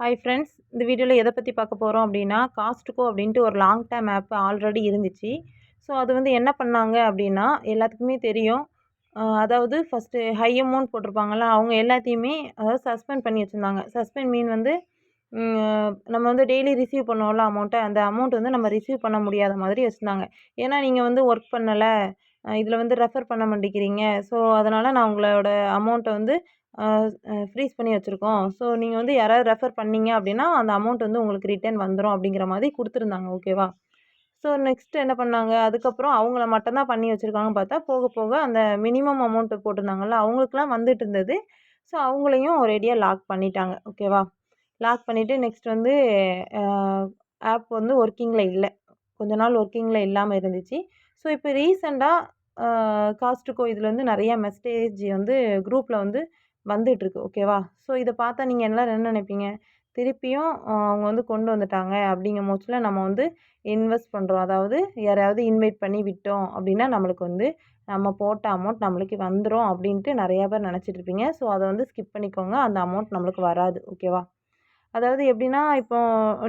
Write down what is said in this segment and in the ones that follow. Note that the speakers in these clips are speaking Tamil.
ஹாய் ஃப்ரெண்ட்ஸ் இந்த வீடியோவில் எதை பற்றி பார்க்க போகிறோம் அப்படின்னா காஸ்ட்கோ அப்படின்ட்டு ஒரு லாங் டைம் ஆப் ஆல்ரெடி இருந்துச்சு. ஸோ அது வந்து என்ன பண்ணாங்க அப்படின்னா எல்லாத்துக்குமே தெரியும். அதாவது ஃபஸ்ட்டு ஹை அமௌண்ட் போட்டிருப்பாங்கள்ல அவங்க எல்லாத்தையுமே அதாவது சஸ்பெண்ட் பண்ணி வச்சுருந்தாங்க. சஸ்பெண்ட் மீன் வந்து நம்ம வந்து டெய்லி ரிசீவ் பண்ணுவோம்ல அமௌண்ட்டை அந்த அமௌண்ட் வந்து நம்ம ரிசீவ் பண்ண முடியாத மாதிரி வச்சுருந்தாங்க. ஏன்னா நீங்கள் வந்து ஒர்க் பண்ணலை இதில் வந்து ரெஃபர் பண்ண மாட்டேங்கிறீங்க. ஸோ அதனால் நான் உங்களோட அமௌண்ட்டை வந்து ஃப்ரீஸ் பண்ணி வச்சுருக்கோம். ஸோ நீங்கள் வந்து யாராவது ரெஃபர் பண்ணீங்க அப்படின்னா அந்த அமௌண்ட் வந்து உங்களுக்கு ரிட்டர்ன் வந்துடும் அப்படிங்கிற மாதிரி கொடுத்துருந்தாங்க. ஓகேவா ஸோ நெக்ஸ்ட் என்ன பண்ணாங்க? அதுக்கப்புறம் அவங்கள மட்டும்தான் பண்ணி வச்சுருக்காங்கன்னு பார்த்தா போக போக அந்த மினிமம் அமௌண்ட்டு போட்டிருந்தாங்கல்ல அவங்களுக்குலாம் வந்துட்டு இருந்தது. ஸோ அவங்களையும் ஒரேடியாக லாக் பண்ணிட்டாங்க. ஓகேவா லாக் பண்ணிவிட்டு நெக்ஸ்ட் வந்து ஆப் வந்து ஒர்க்கிங்கில் இல்லை. கொஞ்ச நாள் ஒர்க்கிங்கில் இல்லாமல் இருந்துச்சு. ஸோ இப்போ ரீசெண்டாக காஸ்ட்டுக்கோ இதில் வந்து நிறையா மெசேஜ் வந்து குரூப்பில் வந்து வந்துட்டுருக்கு ஓகேவா ஸோ இதை பார்த்தா நீங்கள் எல்லாம் என்ன நினைப்பீங்க? திருப்பியும் அவங்க வந்து கொண்டு வந்துட்டாங்க அப்படிங்கும் போச்சில் நம்ம வந்து இன்வெஸ்ட் பண்ணுறோம் அதாவது யாரையாவது இன்வைட் பண்ணி விட்டோம் அப்படின்னா நம்மளுக்கு வந்து நம்ம போட்ட அமௌண்ட் நம்மளுக்கு வந்துடும் அப்படின்ட்டு நிறையா பேர் நினச்சிட்டு இருப்பீங்க. ஸோ அதை வந்து ஸ்கிப் பண்ணிக்கோங்க. அந்த அமௌண்ட் நம்மளுக்கு வராது ஓகேவா அதாவது எப்படின்னா இப்போ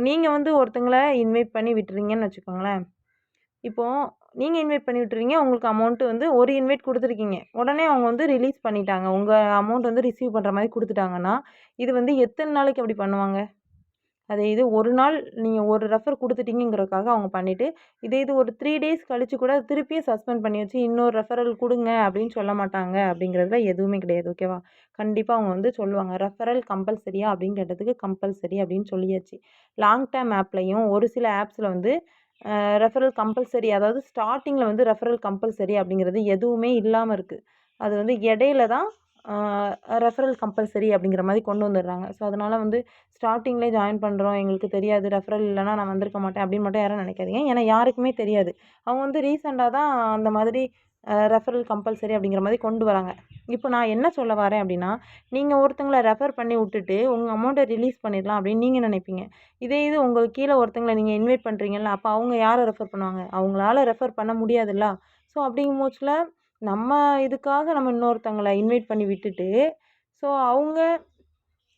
நீங்கள் வந்து ஒருத்தங்களை இன்வைட் பண்ணி விட்டுறீங்கன்னு வச்சுக்கோங்களேன். இப்போது நீங்கள் இன்வைட் பண்ணி விட்டுருவீங்க. உங்களுக்கு அமௌண்ட்டு வந்து ஒரு இன்வைட் கொடுத்துருக்கீங்க. உடனே அவங்க வந்து ரிலீஸ் பண்ணிட்டாங்க. உங்கள் அமௌண்ட் வந்து ரிசீவ் பண்ணுற மாதிரி கொடுத்துட்டாங்கன்னா இது வந்து எத்தனை நாளைக்கு அப்படி பண்ணுவாங்க? அதே இது ஒரு நாள் நீங்கள் ஒரு ரெஃபர் கொடுத்துட்டீங்கிறதுக்காக அவங்க பண்ணிவிட்டு இதே இது ஒரு த்ரீ டேஸ் கழித்து கூட திருப்பியும் சஸ்பெண்ட் பண்ணி வச்சு இன்னொரு ரெஃபரல் கொடுங்க அப்படின்னு சொல்ல மாட்டாங்க அப்படிங்கிறதுல எதுவுமே கிடையாது. ஓகேவா கண்டிப்பாக அவங்க வந்து சொல்லுவாங்க ரெஃபரல் கம்பல்சரியா அப்படின்னு கேட்டதுக்கு கம்பல்சரி அப்படின்னு சொல்லியாச்சு. லாங் டேர்ம் ஆப்லையும் ஒரு சில ஆப்ஸில் வந்து ரெஃபரல் கம்பல்சரி அதாவது ஸ்டார்டிங்கில் வந்து ரெஃபரல் கம்பல்சரி அப்படிங்கிறது எதுவுமே இல்லாமல் இருக்குது அது வந்து இடையில தான் ரெஃபரல் கம்பல்சரி அப்படிங்கிற மாதிரி கொண்டு வந்துடுறாங்க. ஸோ அதனால் வந்து ஸ்டார்டிங்லேயே ஜாயின் பண்ணுறோம் எங்களுக்கு தெரியாது. ரெஃபரல் இல்லைனா நான் வந்திருக்க மாட்டேன் அப்படின்னு மட்டும் யாரும் நினைக்காதீங்க. ஏன்னா யாருக்குமே தெரியாது. அவங்க வந்து ரீசெண்டாக தான் அந்த மாதிரி ரெஃபரல் கம்பல்சரி அப்படிங்கிற மாதிரி கொண்டு வராங்க. இப்போ நான் என்ன சொல்ல வரேன் அப்படின்னா நீங்கள் ஒருத்தங்களை ரெஃபர் பண்ணி விட்டுட்டு உங்கள் அமௌண்ட்டை ரிலீஸ் பண்ணிடலாம் அப்படின்னு நீங்கள் நினைப்பீங்க. இதே இது உங்களுக்கு கீழே ஒருத்தங்களை நீங்கள் இன்வைட் பண்ணுறீங்கல்ல அப்போ அவங்க யாரை ரெஃபர் பண்ணுவாங்க? அவங்களால ரெஃபர் பண்ண முடியாதுல்ல? ஸோ அப்படிங்கும் போச்சில் நம்ம இதுக்காக நம்ம இன்னொருத்தங்களை இன்வைட் பண்ணி விட்டுட்டு ஸோ அவங்க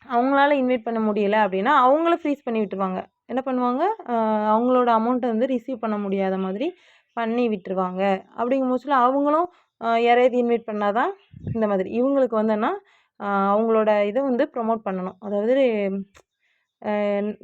அவங்களால இன்வைட் பண்ண முடியல அப்படின்னா அவங்கள ஃப்ரீஸ் பண்ணி விட்டுருவாங்க. என்ன பண்ணுவாங்க? அவங்களோட அமௌண்ட்டை வந்து ரிசீவ் பண்ண முடியாத மாதிரி பண்ணி விட்டுருவாங்க. அப்படிங்கும் போச்சில் அவங்களும் யாரையாவது இன்வைட் பண்ணால் தான் இந்த மாதிரி. இவங்களுக்கு வந்துன்னா அவங்களோட இதை வந்து ப்ரொமோட் பண்ணணும். அதாவது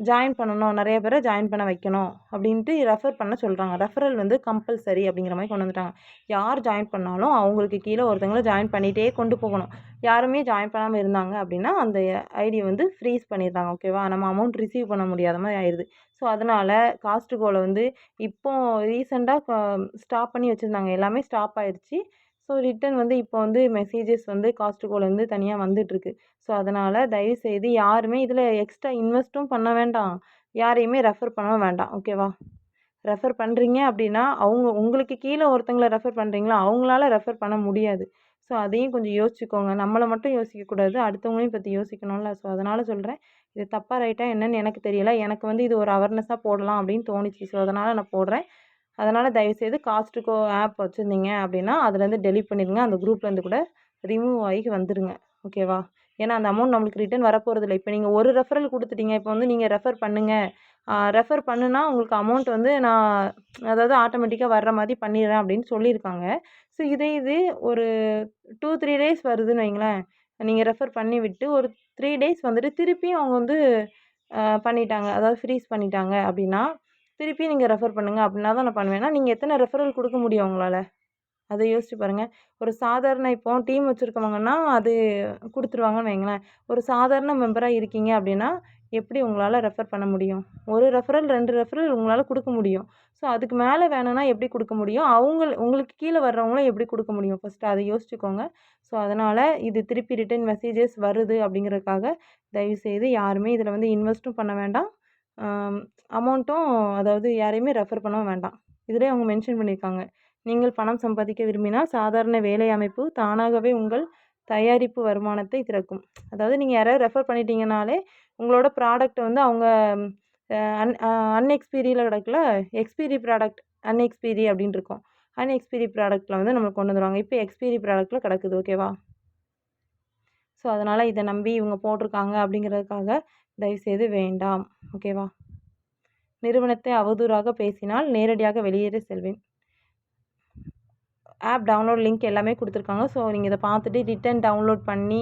ஜாயின் பண்ணணும் நிறைய பேரை ஜாயின் பண்ண வைக்கணும் அப்படின்ட்டு ரெஃபர் பண்ண சொல்கிறாங்க ரெஃபரல் வந்து கம்பல்சரி அப்படிங்கிற மாதிரி கொண்டு வந்துட்டாங்க. யார் ஜாயின் பண்ணாலும் அவங்களுக்கு கீழே ஒருத்தங்கள ஜாயின் பண்ணிகிட்டே கொண்டு போகணும். யாருமே ஜாயின் பண்ணாமல் இருந்தாங்க அப்படின்னா அந்த ஐடியை வந்து ஃப்ரீஸ் பண்ணிடுறாங்க ஓகேவா நம்ம அமௌண்ட் ரிசீவ் பண்ண முடியாத மாதிரி ஆயிடுது. ஸோ அதனால் காஸ்ட்டுகோவில் வந்து இப்போ ரீசெண்டாக ஸ்டாப் பண்ணி வச்சுருந்தாங்க. எல்லாமே ஸ்டாப் ஆயிடுச்சு. ஸோ ரிட்டன் வந்து இப்போ வந்து மெசேஜஸ் வந்து காஸ்ட்கோலேருந்து தனியாக வந்துட்டுருக்கு. ஸோ அதனால் தயவுசெய்து யாருமே இதில் எக்ஸ்ட்ரா இன்வெஸ்ட்டும் பண்ண வேண்டாம். யாரையுமே ரெஃபர் பண்ண வேண்டாம். ஓகேவா ரெஃபர் பண்ணுறீங்க அப்படின்னா அவங்க உங்களுக்கு கீழே ஒருத்தங்களை ரெஃபர் பண்ணுறீங்களா அவங்களால ரெஃபர் பண்ண முடியாது. ஸோ அதையும் கொஞ்சம் யோசிச்சுக்கோங்க. நம்மளை மட்டும் யோசிக்கக்கூடாது. அடுத்தவங்களையும் பற்றி யோசிக்கணும்ல. ஸோ அதனால் சொல்கிறேன் இது தப்பாக ரைட்டாக என்னன்னு எனக்கு தெரியல. எனக்கு வந்து இது ஒரு அவேர்னஸாக போடலாம் அப்படின்னு தோணுச்சு. ஸோ அதனால் நான் போடுறேன். அதனால் தயவுசெய்து காஸ்ட்டுக்கோ ஆப் வச்சுருந்தீங்க அப்படின்னா அதுலேருந்து டெலிட் பண்ணிடுங்க. அந்த குரூப்லேருந்து கூட ரிமூவ் ஆகி வந்துடுங்க ஓகேவா? ஏன்னா அந்த அமௌண்ட் நம்மளுக்கு ரிட்டர்ன் வரப்போகிறதில்ல இப்போ நீங்கள் ஒரு ரெஃபரல் கொடுத்துட்டீங்க. இப்போ வந்து நீங்கள் ரெஃபர் பண்ணுங்கள் ரெஃபர் பண்ணுனா உங்களுக்கு அமௌண்ட் வந்து நான் அதாவது ஆட்டோமேட்டிக்காக வர்ற மாதிரி பண்ணிடுறேன் அப்படின்னு சொல்லியிருக்காங்க. ஸோ இதே இது ஒரு டூ த்ரீ டேஸ் வருதுன்னு வைங்களேன். நீங்கள் ரெஃபர் பண்ணி விட்டு ஒரு த்ரீ டேஸ் வந்துட்டு திருப்பியும் அவங்க வந்து பண்ணிட்டாங்க. அதாவது ஃப்ரீஸ் பண்ணிட்டாங்க அப்படின்னா திருப்பி நீங்கள் ரெஃபர் பண்ணுங்கள் அப்படின்னா தான் நான் பண்ணுவேன். நீங்கள் எத்தனை ரெஃபரல் கொடுக்க முடியும் உங்களால்? அதை யோசிச்சு பாருங்கள் ஒரு சாதாரண இப்போ டீம் வச்சுருக்கவங்கன்னா அது கொடுத்துருவாங்கன்னு வைங்களேன். ஒரு சாதாரண மெம்பராக இருக்கீங்க அப்படின்னா எப்படி உங்களால் ரெஃபர் பண்ண முடியும்? ஒரு ரெஃபரல் ரெண்டு ரெஃபரல் உங்களால் கொடுக்க முடியும். ஸோ அதுக்கு மேலே வேணும்னா எப்படி கொடுக்க முடியும்? அவங்க உங்களுக்கு கீழே வர்றவங்களும் எப்படி கொடுக்க முடியும்? ஃபஸ்ட்டு அதை யோசிச்சுக்கோங்க. ஸோ அதனால் இது திருப்பி ரிட்டன் மெசேஜஸ் வருது அப்படிங்கிறதுக்காக தயவுசெய்து யாருமே இதில் வந்து இன்வெஸ்ட்டும் பண்ண வேண்டாம். அமௌண்ட்டும் அதாவது யாரையுமே ரெஃபர் பண்ண வேண்டாம். இதிலே அவங்க மென்ஷன் பண்ணியிருக்காங்க. நீங்கள் பணம் சம்பாதிக்க விரும்பினால் சாதாரண வேலை அமைப்பு தானாகவே உங்கள் தயாரிப்பு வருமானத்தை திறக்கும். அதாவது நீங்கள் யாராவது ரெஃபர் பண்ணிட்டீங்கனாலே உங்களோட ப்ராடக்ட் வந்து அவங்க அன் அன்எக்ஸ்பீரியில் கிடக்கல எக்ஸ்பீரி ப்ராடக்ட் அன்எக்ஸ்பீரி அப்படின்னு இருக்கும். அன்எக்ஸ்பீரி ப்ராடக்ட்டில் வந்து நம்மளுக்கு கொண்டு வந்துடுவாங்க இப்போ எக்ஸ்பீரி ப்ராடக்ட்டில் கிடக்குது ஓகேவா? ஸோ அதனால் இதை நம்பி இவங்க போட்டிருக்காங்க அப்படிங்கிறதுக்காக தயவுசெய்து வேண்டாம். ஓகேவா நிறுவனத்தை அவதூறாக பேசினால் நேரடியாக வெளியேறி செல்வேன். ஆப் டவுன்லோட் லிங்க் எல்லாமே கொடுத்துருக்காங்க. ஸோ நீங்கள் இதை பார்த்துட்டு ரிட்டன் டவுன்லோட் பண்ணி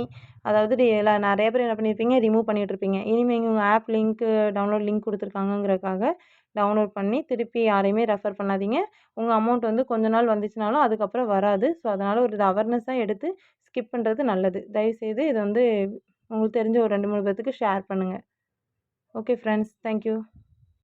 அதாவது எல்லா நிறைய பேர் என்ன பண்ணியிருப்பீங்க ரிமூவ் பண்ணிகிட்ருப்பீங்க இருப்பீங்க இனிமேல் உங்கள் ஆப் லிங்க்கு டவுன்லோட் லிங்க் கொடுத்துருக்காங்கங்கிறதுக்காக டவுன்லோட் பண்ணி திருப்பி யாரையுமே ரெஃபர் பண்ணாதீங்க. உங்கள் அமௌண்ட் வந்து கொஞ்ச நாள் வந்துச்சுனாலும் அதுக்கப்புறம் வராது. ஸோ அதனால் ஒரு அவேர்னஸாக எடுத்து ஸ்கிப் பண்ணுறது நல்லது. தயவுசெய்து இது வந்து உங்களுக்கு தெரிஞ்ச ஒரு ரெண்டு மூணு பேர்த்துக்கு ஷேர் பண்ணுங்கள் ஓகே ஃப்ரெண்ட்ஸ் தேங்க்யூ